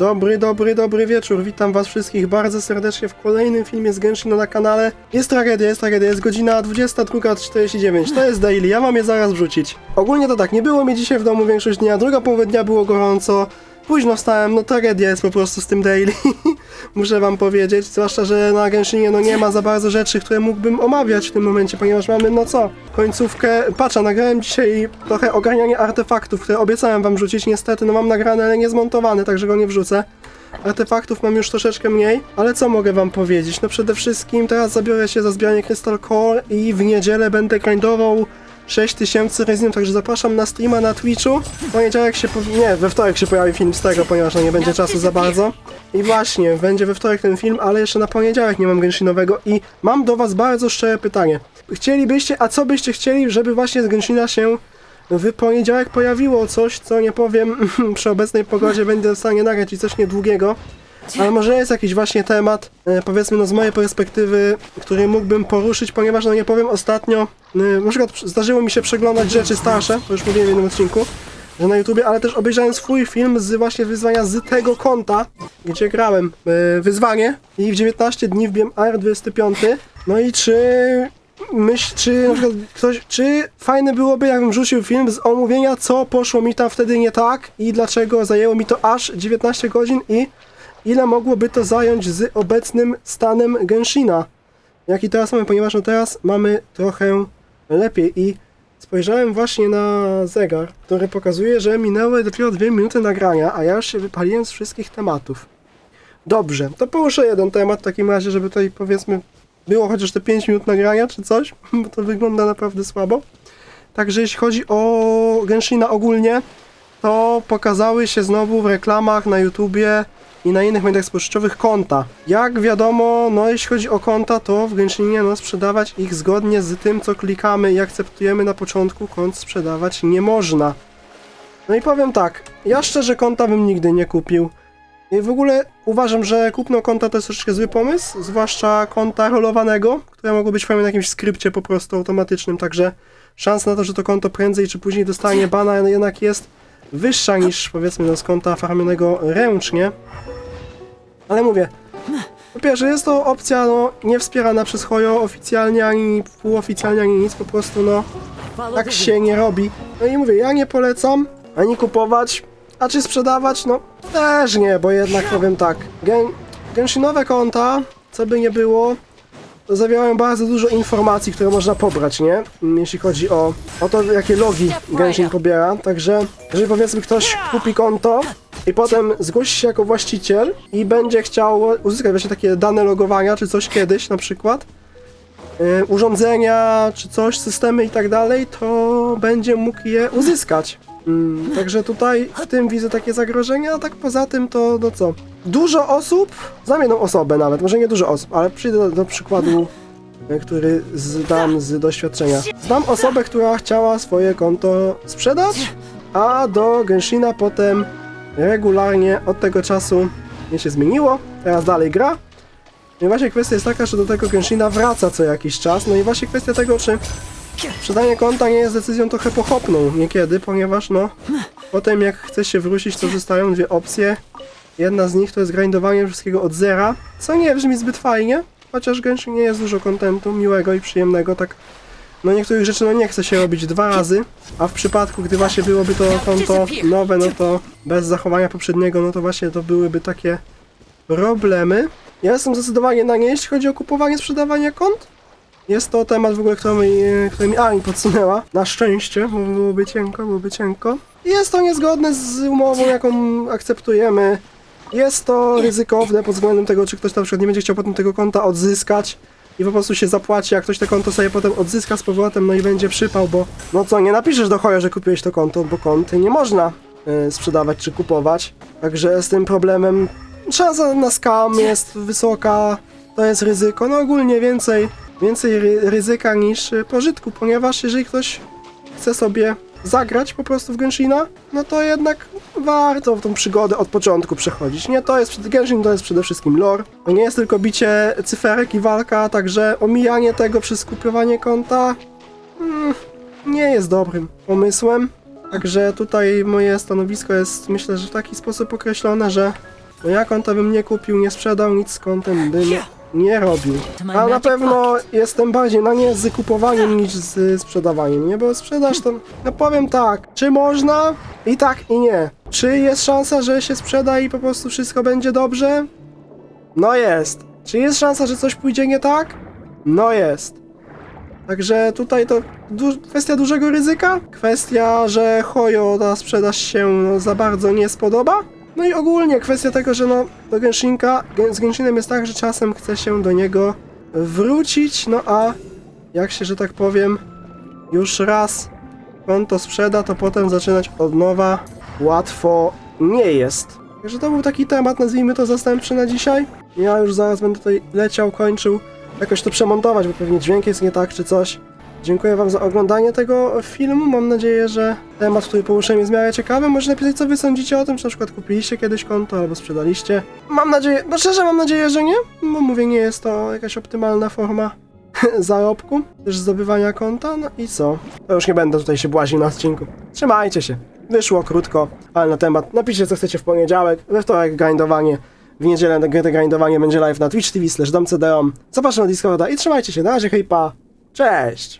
Dobry, dobry, dobry wieczór. Witam was wszystkich bardzo serdecznie w kolejnym filmie z Genshina na kanale. Jest tragedia, jest tragedia, jest godzina 22.49. To jest daily, ja mam je zaraz wrzucić. Ogólnie to tak, nie było mnie dzisiaj w domu większość dnia, druga połowa dnia było gorąco. Późno wstałem, no tragedia jest po prostu z tym daily. Muszę wam powiedzieć, zwłaszcza, że na Genshinie no nie ma za bardzo rzeczy, które mógłbym omawiać w tym momencie, ponieważ mamy, no co, końcówkę, patrza, nagrałem dzisiaj trochę ogarnianie artefaktów, które obiecałem wam rzucić, niestety, no mam nagrane, ale nie zmontowane, także go nie wrzucę. Artefaktów mam już troszeczkę mniej, ale co mogę wam powiedzieć? No przede wszystkim teraz zabiorę się za zbieranie Crystal Core i w niedzielę będę grindował 6000 Resinum, także zapraszam na streama na Twitchu. W poniedziałek się, powi- nie, we wtorek się pojawi film z tego, ponieważ no nie będzie czasu za bardzo. I właśnie, będzie we wtorek ten film, ale jeszcze na poniedziałek nie mam Genshinowego i mam do was bardzo szczere pytanie. Chcielibyście, a co byście chcieli, żeby właśnie z Genshina się w poniedziałek pojawiło coś, co nie powiem, przy obecnej pogodzie będę w stanie nagrać i coś niedługiego. Ale może jest jakiś właśnie temat, e, powiedzmy no z mojej perspektywy, który mógłbym poruszyć, ponieważ no nie powiem ostatnio, e, na przykład zdarzyło mi się przeglądać rzeczy starsze, to już mówiłem w jednym odcinku, że na YouTubie, ale też obejrzałem swój film z właśnie wyzwania z tego konta, gdzie grałem e, wyzwanie i w 19 dni wbiłem AR25. No i czy myśl, czy na przykład ktoś, czy fajne byłoby, jakbym rzucił film z omówienia, co poszło mi tam wtedy nie tak i dlaczego zajęło mi to aż 19 godzin i ile mogłoby to zająć z obecnym stanem Genshina. Jaki teraz mamy, ponieważ no teraz mamy trochę lepiej i spojrzałem właśnie na zegar, który pokazuje, że minęły dopiero 2 minuty nagrania, a ja już się wypaliłem z wszystkich tematów. Dobrze, to poruszę jeden temat w takim razie, żeby tutaj powiedzmy było chociaż te 5 minut nagrania czy coś, bo to wygląda naprawdę słabo. Także jeśli chodzi o Genshina ogólnie, to pokazały się znowu w reklamach na YouTubie i na innych mediach społecznościowych konta. Jak wiadomo, no jeśli chodzi o konta, to w Genshinie no sprzedawać ich zgodnie z tym, co klikamy i akceptujemy na początku, kont sprzedawać nie można. No i powiem tak, ja szczerze konta bym nigdy nie kupił. I w ogóle uważam, że kupno konta to jest troszeczkę zły pomysł, zwłaszcza konta rolowanego, które mogą być w na jakimś skrypcie po prostu automatycznym, także szansa na to, że to konto prędzej czy później dostanie bana jednak jest wyższa niż powiedzmy no, z konta farmionego ręcznie. Ale mówię, po pierwsze jest to opcja no, nie wspierana przez Hojo oficjalnie, ani półoficjalnie, ani nic, po prostu no tak się nie robi. No i mówię, ja nie polecam ani kupować, a czy sprzedawać? No też nie, bo jednak powiem tak. Gen Genshinowe konta, co by nie było, zawierają bardzo dużo informacji, które można pobrać, nie? Jeśli chodzi o, o to, jakie logi Genshin pobiera. Także, jeżeli powiedzmy ktoś kupi konto i potem zgłosi się jako właściciel i będzie chciał uzyskać właśnie takie dane logowania, czy coś kiedyś na przykład, y, urządzenia, czy coś, systemy i tak dalej, to będzie mógł je uzyskać. Mm, także tutaj w tym widzę takie zagrożenia, a tak poza tym to no co? Dużo osób, znam jedną osobę nawet, może nie dużo osób, ale przyjdę do, do przykładu, y, który zdam z doświadczenia. Znam osobę, która chciała swoje konto sprzedać, a do Genshina potem regularnie od tego czasu nie się zmieniło, teraz dalej gra. No i właśnie kwestia jest taka, że do tego Genshina wraca co jakiś czas, no i właśnie kwestia tego, czy Sprzedanie konta nie jest decyzją trochę pochopną niekiedy, ponieważ no potem jak chce się wrócić, to zostają dwie opcje. Jedna z nich to jest grindowanie wszystkiego od zera, co nie brzmi zbyt fajnie, chociaż Genshin nie jest dużo kontentu miłego i przyjemnego, tak no niektórych rzeczy no nie chce się robić dwa razy, a w przypadku gdy właśnie byłoby to konto nowe, no to bez zachowania poprzedniego, no to właśnie to byłyby takie problemy. Ja jestem zdecydowanie na nie, jeśli chodzi o kupowanie, sprzedawanie kont. Jest to temat w ogóle, który mi, który mi Ani podsunęła. Na szczęście, bo byłoby cienko, byłoby cienko. Jest to niezgodne z umową, jaką akceptujemy. Jest to ryzykowne pod względem tego, czy ktoś na przykład nie będzie chciał potem tego konta odzyskać i po prostu się zapłaci, jak ktoś to konto sobie potem odzyska z powrotem, no i będzie przypał, bo no co, nie napiszesz do choja, że kupiłeś to konto, bo konty nie można y, sprzedawać czy kupować. Także z tym problemem szansa na skam jest wysoka, to jest ryzyko, no ogólnie więcej, więcej ry ryzyka niż y, pożytku, ponieważ jeżeli ktoś chce sobie zagrać po prostu w Genshina, no to jednak warto w tą przygodę od początku przechodzić. Nie, to jest, Genshin to jest przede wszystkim lore, to nie jest tylko bicie cyferek i walka, także omijanie tego przez kupiowanie konta mm, nie jest dobrym pomysłem. Także tutaj moje stanowisko jest myślę, że w taki sposób określone, że No ja konta bym nie kupił, nie sprzedał, nic z kontem bym nie robił. A na pewno jestem bardziej na nie z kupowaniem niż z sprzedawaniem, nie? Bo sprzedaż to... No powiem tak, czy można? I tak, i nie. Czy jest szansa, że się sprzeda i po prostu wszystko będzie dobrze? No jest. Czy jest szansa, że coś pójdzie nie tak? No jest. Także tutaj to du- kwestia dużego ryzyka, kwestia, że Hoyo ta sprzedaż się no, za bardzo nie spodoba. No i ogólnie kwestia tego, że no do Genshinka, Gen- z Genshinem jest tak, że czasem chce się do niego wrócić, no a jak się, że tak powiem, już raz konto sprzeda, to potem zaczynać od nowa łatwo nie jest. Także to był taki temat, nazwijmy to zastępczy na dzisiaj. Ja już zaraz będę tutaj leciał, kończył jakoś to przemontować, bo pewnie dźwięk jest nie tak czy coś. Dziękuję wam za oglądanie tego filmu. Mam nadzieję, że temat, który poruszyłem jest w miarę ciekawy. Możecie napisać, co wy sądzicie o tym, czy na przykład kupiliście kiedyś konto albo sprzedaliście. Mam nadzieję, no szczerze mam nadzieję, że nie, bo mówię, nie jest to jakaś optymalna forma zarobku, też zdobywania konta, no i co? To już nie będę tutaj się błaził na odcinku. Trzymajcie się. Wyszło krótko, ale na temat. Napiszcie, co chcecie w poniedziałek, we wtorek grindowanie, w niedzielę gry grindowanie będzie live na Twitch TV slash domcdom. Zapraszam na Discorda i trzymajcie się, na razie, hej pa, cześć!